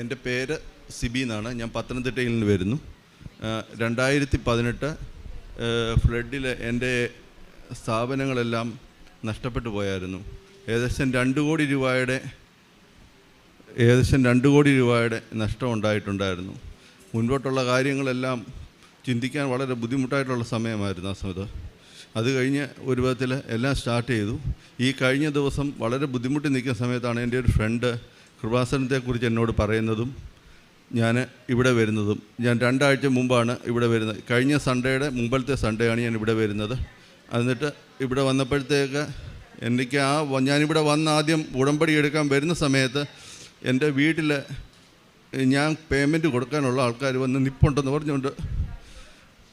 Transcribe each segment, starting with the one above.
എന്റെ പേര് സിബി എന്നാണ്. ഞാൻ പത്തനംതിട്ടയിൽ നിന്ന് വരുന്നു. രണ്ടായിരത്തി പതിനെട്ട് ഫ്ലഡിൽ എന്റെ സ്ഥാപനങ്ങളെല്ലാം നഷ്ടപ്പെട്ടു പോയായിരുന്നു. ഏകദേശം രണ്ട് കോടി രൂപയുടെ ഏകദേശം രണ്ട് കോടി രൂപയുടെ നഷ്ടം ഉണ്ടായിട്ടുണ്ടായിരുന്നു. മുൻപോട്ടുള്ള കാര്യങ്ങളെല്ലാം ചിന്തിക്കാൻ വളരെ ബുദ്ധിമുട്ടായിട്ടുള്ള സമയമായിരുന്നു ആ സമയത്ത്. അത് കഴിഞ്ഞ് ഒരു വിധത്തിൽ എല്ലാം സ്റ്റാർട്ട് ചെയ്തു. ഈ കഴിഞ്ഞ ദിവസം വളരെ ബുദ്ധിമുട്ടി നിൽക്കുന്ന സമയത്താണ് എന്റെ ഒരു ഫ്രണ്ട് കൃപാസനത്തെക്കുറിച്ച് എന്നോട് പറയുന്നതും ഞാൻ ഇവിടെ വരുന്നതും. ഞാൻ രണ്ടാഴ്ച മുമ്പാണ് ഇവിടെ വരുന്നത്. കഴിഞ്ഞ സൺഡേയുടെ മുമ്പത്തെ സൺഡേ ആണ് ഞാൻ ഇവിടെ വരുന്നത്. എന്നിട്ട് ഇവിടെ വന്നപ്പോഴത്തേക്ക് എനിക്ക് ആ ഞാനിവിടെ വന്ന് ആദ്യം ഉടമ്പടി എടുക്കാൻ വരുന്ന സമയത്ത് എന്റെ വീട്ടിൽ ഞാൻ പേയ്മെന്റ് കൊടുക്കാനുള്ള ആൾക്കാർ വന്ന് നിപ്പുണ്ടെന്ന് പറഞ്ഞുകൊണ്ട്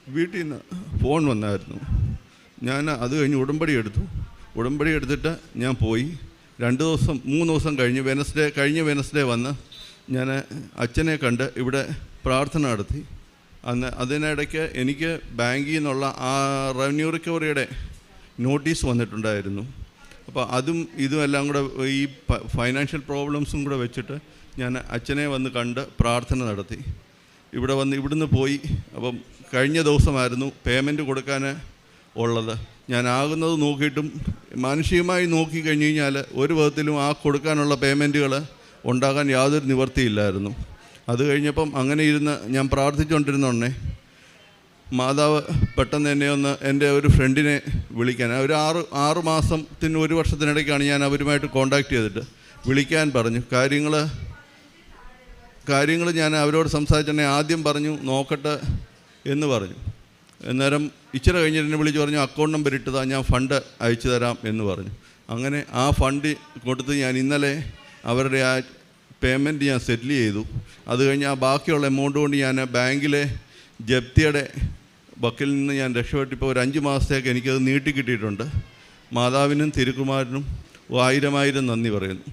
വീട്ടിൽ നിന്ന് ഫോൺ വന്നായിരുന്നു. ഞാൻ അത് കഴിഞ്ഞ് ഉടമ്പടി എടുത്തു. ഉടമ്പടി എടുത്തിട്ട് ഞാൻ പോയി. രണ്ട് ദിവസം മൂന്ന് ദിവസം കഴിഞ്ഞ് വെനസ്ഡേ കഴിഞ്ഞ വെനസ്ഡേ വന്ന് ഞാൻ അച്ഛനെ കണ്ട് ഇവിടെ പ്രാർത്ഥന നടത്തി. അന്ന് അതിനിടയ്ക്ക് എനിക്ക് ബാങ്കിൽ നിന്നുള്ള ആ റവന്യൂ റിക്കവറിയുടെ നോട്ടീസ് വന്നിട്ടുണ്ടായിരുന്നു. അപ്പോൾ അതും ഇതും എല്ലാം കൂടെ ഈ ഫൈനാൻഷ്യൽ പ്രോബ്ലംസും കൂടെ വെച്ചിട്ട് ഞാൻ അച്ഛനെ വന്ന് കണ്ട് പ്രാർത്ഥന നടത്തി. ഇവിടെ വന്ന് ഇവിടുന്ന് പോയി. അപ്പം കഴിഞ്ഞ ദിവസമായിരുന്നു പേയ്മെന്റ് കൊടുക്കാൻ ഉള്ളത്. ഞാൻ ആകുന്നത് നോക്കിയിട്ടും മാനുഷികമായി നോക്കി കഴിഞ്ഞ് കഴിഞ്ഞാൽ ഒരു വിധത്തിലും ആ കൊടുക്കാനുള്ള പേയ്മെന്റുകൾ ഉണ്ടാകാൻ യാതൊരു നിവർത്തിയില്ലായിരുന്നു അത് കഴിഞ്ഞപ്പം അങ്ങനെ ഇരുന്ന് ഞാൻ പ്രാർത്ഥിച്ചുകൊണ്ടിരുന്നോണ്ണേ മാതാവ് പെട്ടെന്ന് എന്നെ ഒന്ന് എന്റെ ഒരു ഫ്രണ്ടിനെ വിളിക്കാൻ ഒരു ആറ് ആറ് മാസത്തിന് ഒരു വർഷത്തിനിടയ്ക്കാണ് ഞാൻ അവരുമായിട്ട് കോണ്ടാക്ട് ചെയ്തിട്ട് വിളിക്കാൻ പറഞ്ഞു. കാര്യങ്ങൾ കാര്യങ്ങൾ ഞാൻ അവരോട് സംസാരിച്ചെന്നെ ആദ്യം പറഞ്ഞു നോക്കട്ടെ എന്ന് പറഞ്ഞു. അന്നേരം ഇച്ചിരി കഴിഞ്ഞിട്ട് എന്നെ വിളിച്ച് പറഞ്ഞു അക്കൗണ്ട് നമ്പർ ഇട്ടതാ ഞാൻ ഫണ്ട് അയച്ചു തരാം എന്ന് പറഞ്ഞു. അങ്ങനെ ആ ഫണ്ട് കൊടുത്ത് ഞാൻ ഇന്നലെ അവരുടെ ആ പേയ്മെന്റ് ഞാൻ സെറ്റിൽ ചെയ്തു. അത് കഴിഞ്ഞ് ആ ബാക്കിയുള്ള എമൗണ്ട് കൊണ്ട് ഞാൻ ബാങ്കിലെ ജപ്തിയുടെ ബക്കിൽ നിന്ന് ഞാൻ രക്ഷപ്പെട്ടിപ്പോൾ ഒരു അഞ്ച് മാസത്തേക്ക് എനിക്കത് നീട്ടി കിട്ടിയിട്ടുണ്ട്. മാതാവിനും തിരുക്കുമാരനും ആയിരം ആയിരം നന്ദി പറയുന്നു.